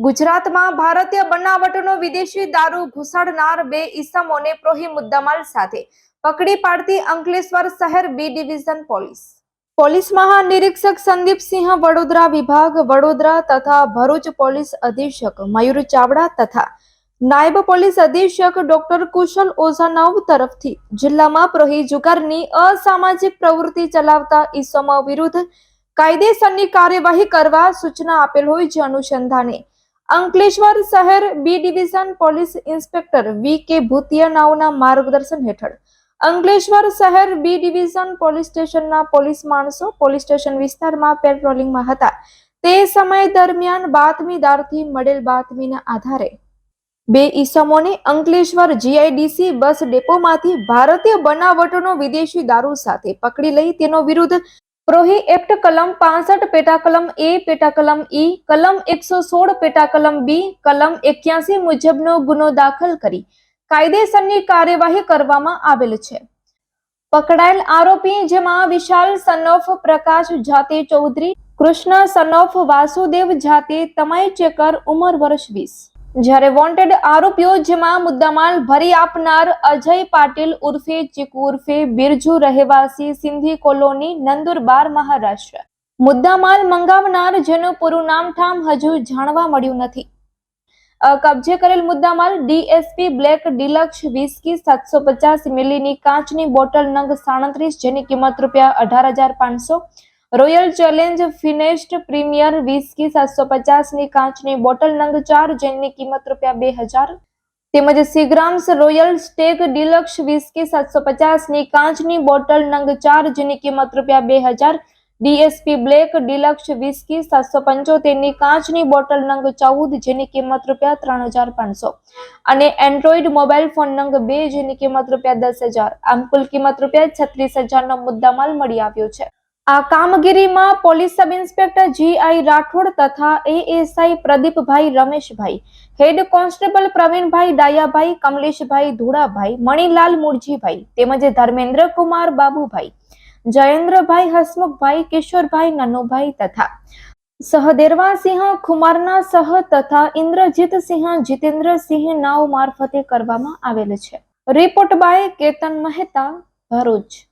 ગુજરાતમાં ભારતીય બનાવટનો વિદેશી દારૂ ઘુસાડનાર બે ઈસમોને પ્રોહી મુદ્દામાલ સાથે પકડી પાડતી અંકલેશ્વર શહેર બી ડિવિઝન પોલીસ. પોલીસ મહાનિરીક્ષક સંદીપસિંહ વડોદરા વિભાગ વડોદરા તથા ભરૂચ પોલીસ અધિક્ષક મયુર ચાવડા તથા નાયબ પોલીસ અધિક્ષક ડોક્ટર કુશલ ઓઝાનાવ તરફથી જિલ્લામાં પ્રોહી જુગારની અસામાજિક પ્રવૃત્તિ ચલાવતા ઈસમો વિરુદ્ધ કાયદેસરની કાર્યવાહી કરવા સૂચના આપેલ હોય જે અનુસંધાને અંકલેશ્વર શહેર B division police inspector V K Bhutiya નાઓના માર્ગદર્શન હેઠળ. અંકલેશ્વર શહેર બી ડિવિઝન પોલીસ સ્ટેશનના પોલીસ માણસો પોલીસ સ્ટેશન વિસ્તારમાં પેટ્રોલિંગમાં હતા. તે સમય દરમિયાન બાતમીદારથી મળેલ બાતમીના આધારે બે ઈસમોને અંકલેશ્વર જીઆઈડીસી બસ ડેપોમાંથી ભારતીય બનાવટોનો વિદેશી દારૂ સાથે પકડી લઈ તેનો વિરુદ્ધ પ્રોહી એક્ટ કલમ પાસઠ પેટા કલમ એ પેટા કલમ ઈ, કલમ એકસો સોળ પેટા કલમ બી, કલમ એક્યાસી મુજબનો ગુનો દાખલ કરી કાયદેસરની કાર્યવાહી કરવામાં આવેલ છે. પકડાયેલ આરોપી જેમાં વિશાલ સનોફ પ્રકાશ જાતે ચૌધરી, કૃષ્ણ સનોફ વાસુદેવ જાતે તમાઈ ચેકર ઉંમર વર્ષ વીસ. જ્યારે વોન્ટેડ આરોપીઓ જેમાં મુદ્દામાલ ભરી આપનાર અજય પાટીલ ઉર્ફે ચીકુ ઉર્ફે બિરજુ રહેવાસી સિંધી કોલોની નંદુરબાર મહારાષ્ટ્ર. મુદ્દામાલ મંગાવનાર જેનું પૂરું નામ ઠામ હજુ જાણવા મળ્યું નથી. કબજે કરેલ મુદ્દામાલ ડીએસપી બ્લેક ડિલક્ષ વિસ્કી સાતસો પચાસ મિલીની કાચની બોટલ નંગ સાડત્રીસ જેની કિંમત રૂપિયા અઢાર હજાર પાંચસો royal challenge finest premier whisky સાતસો પચાસની કાચની બોટલ નંગ ચાર, જેની કિંમત રૂપિયા બે હજાર. તેમજ Seagram's royal stag deluxe whisky સાતસો પચાસની કાચની બોટલ નંગ ચાર, જેની કિંમત રૂપિયા બે હજાર. ડીએસપી બ્લેક ડિલક્સ વિસ્કી સાતસો પંચોતેરની કાચની બોટલ નંગ ચૌદ, જેની કિંમત રૂપિયા ત્રણ હજાર પાંચસો. અને એન્ડ્રોઈડ મોબાઈલ ફોન નંગ બે, જેની કિંમત રૂપિયા દસ હજાર. આમ કુલ કિંમત રૂપિયા છત્રીસ હજારનો મુદ્દામાલ મળી આવ્યો છે. આ કામગીરીમાં police sub inspector G I Rathod તથા ASI Pradipbhai Rameshbhai, head constable Pravinbhai Dayabhai, Kamleshbhai Dhudabhai Manilal Murjibhai તેમજ ધર્મેન્દ્ર કુમાર બાબુભાઈ, જયેન્દ્રભાઈ હસમુખભાઈ, કિશોરભાઈ નનુભાઈ તથા સહદેરવાસિંહ ખુમારના સહ તથા ઇન્દ્રજીતસિંહ, જીતેન્દ્રસિંહ નાવ મારફતે કરવામાં આવેલ છે. Report by Ketan Mehta, Bharuch.